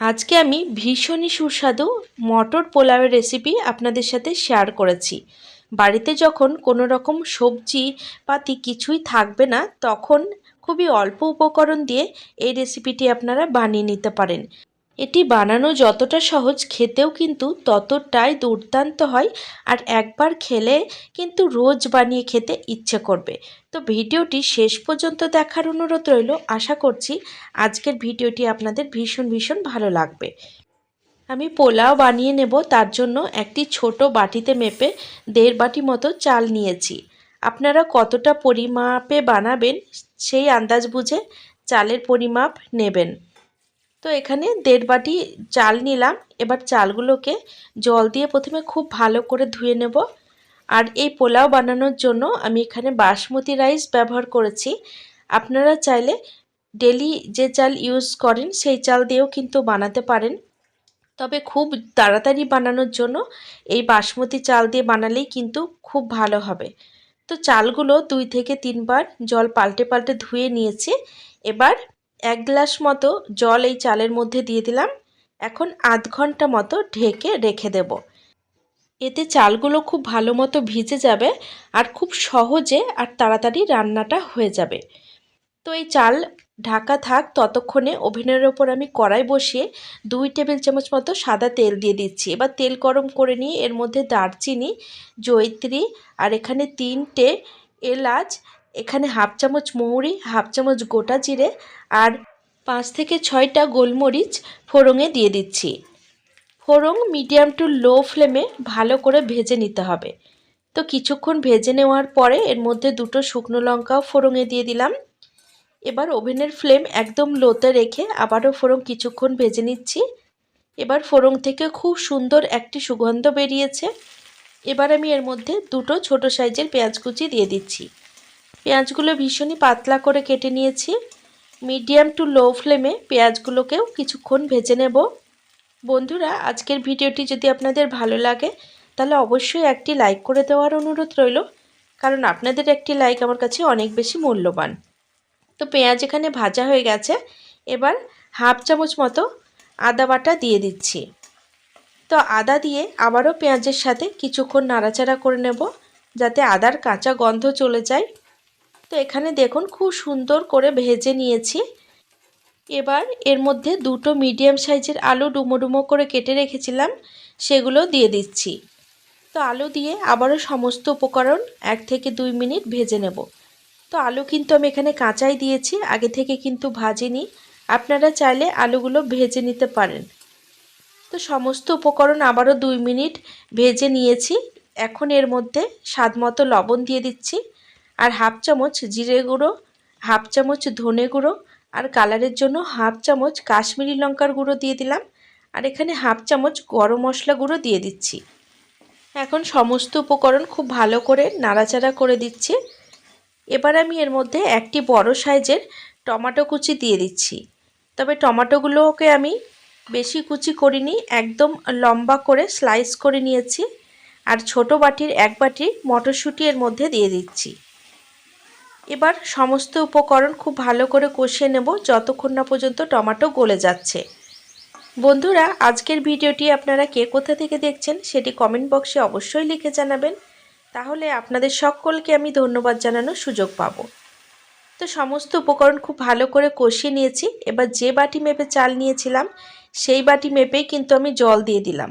আজকে আমি ভীষণই সুস্বাদু মটর পোলাওয়ের রেসিপি আপনাদের সাথে শেয়ার করেছি। বাড়িতে যখন কোনো রকম সবজি পাতি কিছুই থাকবে না, তখন খুবই অল্প উপকরণ দিয়ে এই রেসিপিটি আপনারা বানিয়ে নিতে পারেন। এটি বানানো যতটা সহজ খেতেও কিন্তু ততটাই দুর্দান্ত হয় আর একবার খেলে কিন্তু রোজ বানিয়ে খেতে ইচ্ছে করবে। তো ভিডিওটি শেষ পর্যন্ত দেখার অনুরোধ রইল। আশা করছি আজকের ভিডিওটি আপনাদের ভীষণ ভীষণ ভালো লাগবে। আমি পোলাও বানিয়ে নেব, তার জন্য একটি ছোট বাটিতে মেপে দেড় বাটি মতো চাল নিয়েছি। আপনারা কতটা পরিমাপে বানাবেন সেই আন্দাজ বুঝে চালের পরিমাপ নেবেন। তো এখানে দেড় বাটি চাল নিলাম। এবার চালগুলোকে জল দিয়ে প্রথমে খুব ভালো করে ধুয়ে নেব। আর এই পোলাও বানানোর জন্য আমি এখানে বাসমতি রাইস ব্যবহার করেছি। আপনারা চাইলে ডেলি যে চাল ইউজ করেন, সেই চাল দিয়েও কিন্তু বানাতে পারেন। তবে খুব তাড়াতাড়ি বানানোর জন্য এই বাসমতি চাল দিয়ে বানালেই কিন্তু খুব ভালো হবে। তো চালগুলো দুই থেকে তিনবার জল পাল্টে পাল্টে ধুয়ে নিয়েছি। এবার এক গ্লাস মতো জল এই চালের মধ্যে দিয়ে দিলাম। এখন আধ ঘণ্টা মতো ঢেকে রেখে দেব। এতে চালগুলো খুব ভালো মতো ভিজে যাবে আর খুব সহজে আর তাড়াতাড়ি রান্নাটা হয়ে যাবে। তো এই চাল ঢাকা থাক, ততক্ষণে ওভেনের ওপর আমি কড়াই বসিয়ে দুই টেবিল চামচ মতো সাদা তেল দিয়ে দিচ্ছি। এবার তেল গরম করে নিয়ে এর মধ্যে দারচিনি জৈত্রী আর এখানে তিনটে এলাচ এখানে হাফ চামচ মৌরি, হাফ চামচ গোটা জিরে আর পাঁচ থেকে ছয়টা গোলমরিচ ফোড়ঙে দিয়ে দিচ্ছি। ফোড়ং মিডিয়াম টু লো ফ্লেমে ভালো করে ভেজে নিতে হবে। তো কিছুক্ষণ ভেজে নেওয়ার পরে এর মধ্যে দুটো শুকনো লঙ্কাও ফোড়ঙে দিয়ে দিলাম। এবার ওভেনের ফ্লেম একদম লোতে রেখে আবারও ফোড়ং কিছুক্ষণ ভেজে নিচ্ছি। এবার ফোড়ং থেকে খুব সুন্দর একটি সুগন্ধ বেরিয়েছে। এবার আমি এর মধ্যে দুটো ছোট সাইজের পেঁয়াজ কুচি দিয়ে দিচ্ছি। পেঁয়াজগুলো ভীষণই পাতলা করে কেটে নিয়েছি। মিডিয়াম টু লো ফ্লেমে পেঁয়াজগুলোকেও কিছুক্ষণ ভেজে নেব। বন্ধুরা, আজকের ভিডিওটি যদি আপনাদের ভালো লাগে, তাহলে অবশ্যই একটি লাইক করে দেওয়ার অনুরোধ রইল, কারণ আপনাদের একটি লাইক আমার কাছে অনেক বেশি মূল্যবান। তো পেঁয়াজ এখানে ভাজা হয়ে গেছে, এবার হাফ চামচ মতো আদা বাটা দিয়ে দিচ্ছি। তো আদা দিয়ে আবারও পেঁয়াজের সাথে কিছুক্ষণ নাড়াচাড়া করে নেব, যাতে আদার কাঁচা গন্ধ চলে যায়। তো এখানে দেখুন খুব সুন্দর করে ভেজে নিয়েছি। এবার এর মধ্যে দুটো মিডিয়াম সাইজের আলু ডুমো ডুমো করে কেটে রেখেছিলাম, সেগুলো দিয়ে দিচ্ছি। তো আলু দিয়ে আবারও সমস্ত উপকরণ এক থেকে দুই মিনিট ভেজে নেব। তো আলু কিন্তু আমি এখানে কাঁচাই দিয়েছি, আগে থেকে কিন্তু ভাজিনি। আপনারা চাইলে আলুগুলো ভেজে নিতে পারেন। তো সমস্ত উপকরণ আবারও দুই মিনিট ভেজে নিয়েছি। এখন এর মধ্যে স্বাদ মতো লবণ দিয়ে দিচ্ছি। আর হাফ চামচ জিরে গুঁড়ো, হাফ চামচ ধনে গুঁড়ো আর কালারের জন্য হাফ চামচ কাশ্মীরি লঙ্কার গুঁড়ো দিয়ে দিলাম। আর এখানে হাফ চামচ গরম মশলা গুঁড়ো দিয়ে দিচ্ছি। এখন সমস্ত উপকরণ খুব ভালো করে নাড়াচাড়া করে দিচ্ছি। এবার আমি এর মধ্যে একটি বড় সাইজের টমাটো কুচি দিয়ে দিচ্ছি। তবে টমাটোগুলোকে আমি বেশি কুচি করিনি, একদম লম্বা করে স্লাইস করে নিয়েছি। আর ছোট বাটির এক বাটি মটরশুঁটি এর মধ্যে দিয়ে দিচ্ছি। এবার সমস্ত উপকরণ খুব ভালো করে কষিয়ে নেব যতক্ষণ না পর্যন্ত টমাটো গলে যাচ্ছে। বন্ধুরা, আজকের ভিডিওটি আপনারা কে কোথা থেকে দেখছেন সেটি কমেন্ট বক্সে অবশ্যই লিখে জানাবেন। তাহলে আপনাদের সকলকে আমি ধন্যবাদ জানানোর সুযোগ পাবো। তো সমস্ত উপকরণ খুব ভালো করে কষিয়ে নিয়েছি। এবার যে বাটি মেপে চাল নিয়েছিলাম, সেই বাটি মেপেই কিন্তু আমি জল দিয়ে দিলাম।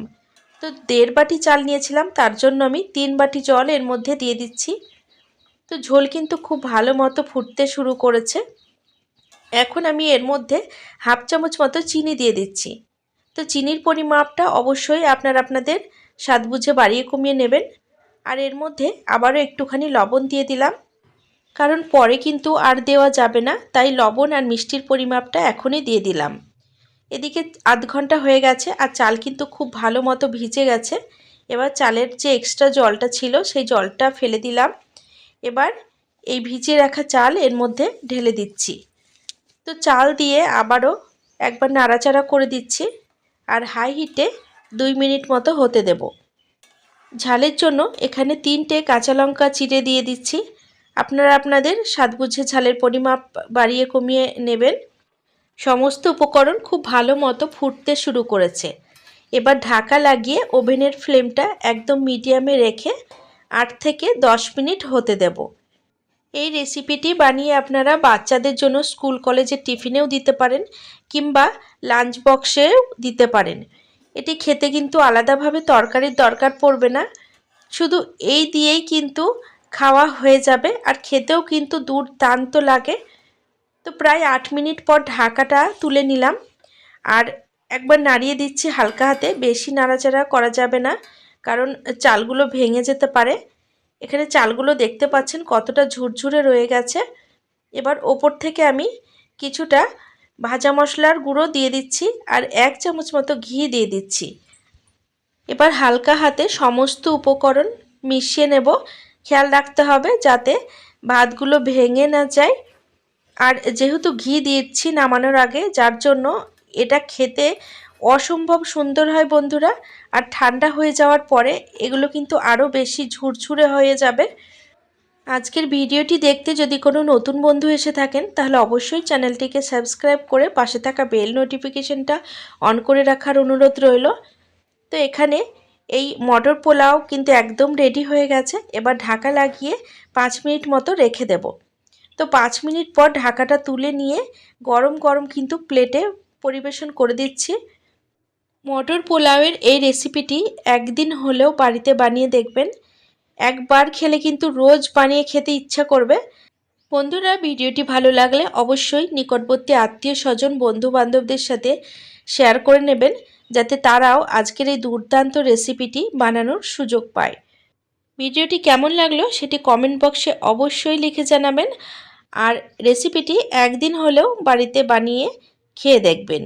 তো দেড় বাটি চাল নিয়েছিলাম, তার জন্য আমি তিন বাটি জল এর মধ্যে দিয়ে দিচ্ছি। তো ঝোল কিন্তু খুব ভালো মতো ফুটতে শুরু করেছে। এখন আমি এর মধ্যে হাফ চামচ মতো চিনি দিয়ে দিচ্ছি। তো চিনির পরিমাপটা অবশ্যই আপনার আপনাদের স্বাদ বুঝে বাড়িয়ে কমিয়ে নেবেন। আর এর মধ্যে আবারও একটুখানি লবণ দিয়ে দিলাম। কারণ পরে কিন্তু আর দেওয়া যাবে না, তাই লবণ আর মিষ্টির পরিমাপটা এখনই দিয়ে দিলাম। এদিকে আধ ঘণ্টা হয়ে গেছে আর চাল কিন্তু খুব ভালো মতো ভিজে গেছে। এবার চালের যে এক্সট্রা জলটা ছিল সেই জলটা ফেলে দিলাম। এবার এই ভিজিয়ে রাখা চাল এর মধ্যে ঢেলে দিচ্ছি। তো চাল দিয়ে আবারও একবার নাড়াচাড়া করে দিচ্ছি আর হাই হিটে দুই মিনিট মতো হতে দেব। ঝালের জন্য এখানে তিনটে কাঁচা লঙ্কা চিড়ে দিয়ে দিচ্ছি। আপনারা আপনাদের স্বাদ বুঝে ঝালের পরিমাপ বাড়িয়ে কমিয়ে নেবেন। সমস্ত উপকরণ খুব ভালো মতো ফুটতে শুরু করেছে। এবার ঢাকা লাগিয়ে ওভেনের ফ্লেমটা একদম মিডিয়ামে রেখে আট থেকে দশ মিনিট হতে দেব। এই রেসিপিটি বানিয়ে আপনারা বাচ্চাদের জন্য স্কুল, কলেজের টিফিনেও দিতে পারেন কিংবা লাঞ্চ বক্সেও দিতে পারেন। এটি খেতে কিন্তু আলাদাভাবে তরকারির দরকার পড়বে না। শুধু এই দিয়েই কিন্তু খাওয়া হয়ে যাবে আর খেতেও কিন্তু দুর্দান্ত লাগে। তো প্রায় আট মিনিট পর ঢাকাটা তুলে নিলাম। আর একবার নাড়িয়ে দিচ্ছি হালকা হাতে, বেশি নাড়াচাড়া করা যাবে না। কারণ চালগুলো ভেঙে যেতে পারে। এখানে চালগুলো দেখতে পাচ্ছেন কতটা ঝুরঝুরে রয়ে গেছে। এবার ওপর থেকে আমি কিছুটা ভাজা মশলার গুঁড়ো দিয়ে দিচ্ছি আর এক চামচ মতো ঘি দিয়ে দিচ্ছি। এবার হালকা হাতে সমস্ত উপকরণ মিশিয়ে নেব। খেয়াল রাখতে হবে যাতে ভাতগুলো ভেঙে না যায়। আর যেহেতু ঘি দিচ্ছি নামানোর আগে, যার জন্য এটা খেতে অসম্ভব সুন্দর হয় বন্ধুরা। আর ঠান্ডা হয়ে যাওয়ার পরে এগুলো কিন্তু আরও বেশি ঝুরঝুরে হয়ে যাবে। আজকের ভিডিওটি দেখতে যদি কোনো নতুন বন্ধু এসে থাকেন, তাহলে অবশ্যই চ্যানেলটিকে সাবস্ক্রাইব করে পাশে থাকা বেল নোটিফিকেশনটা অন করে রাখার অনুরোধ রইল। তো এখানে এই মটর পোলাও কিন্তু একদম রেডি হয়ে গেছে। এবার ঢাকা লাগিয়ে পাঁচ মিনিট মতো রেখে দেব। তো পাঁচ মিনিট পর ঢাকাটা তুলে নিয়ে গরম গরম কিন্তু প্লেটে পরিবেশন করে দিচ্ছি। মটর পোলাওয়ের এই রেসিপিটি একদিন হলেও বাড়িতে বানিয়ে দেখবেন। একবার খেলে কিন্তু রোজ বানিয়ে খেতে ইচ্ছা করবে। বন্ধুরা, ভিডিওটি ভালো লাগলে অবশ্যই নিকটবর্তী আত্মীয় স্বজন বন্ধু বান্ধবদের সাথে শেয়ার করে নেবেন, যাতে তারাও আজকের এই দুর্দান্ত রেসিপিটি বানানোর সুযোগ পায়। ভিডিওটি কেমন লাগল সেটি কমেন্ট বক্সে অবশ্যই লিখে জানাবেন। আর রেসিপিটি একদিন হলেও বাড়িতে বানিয়ে খেয়ে দেখবেন।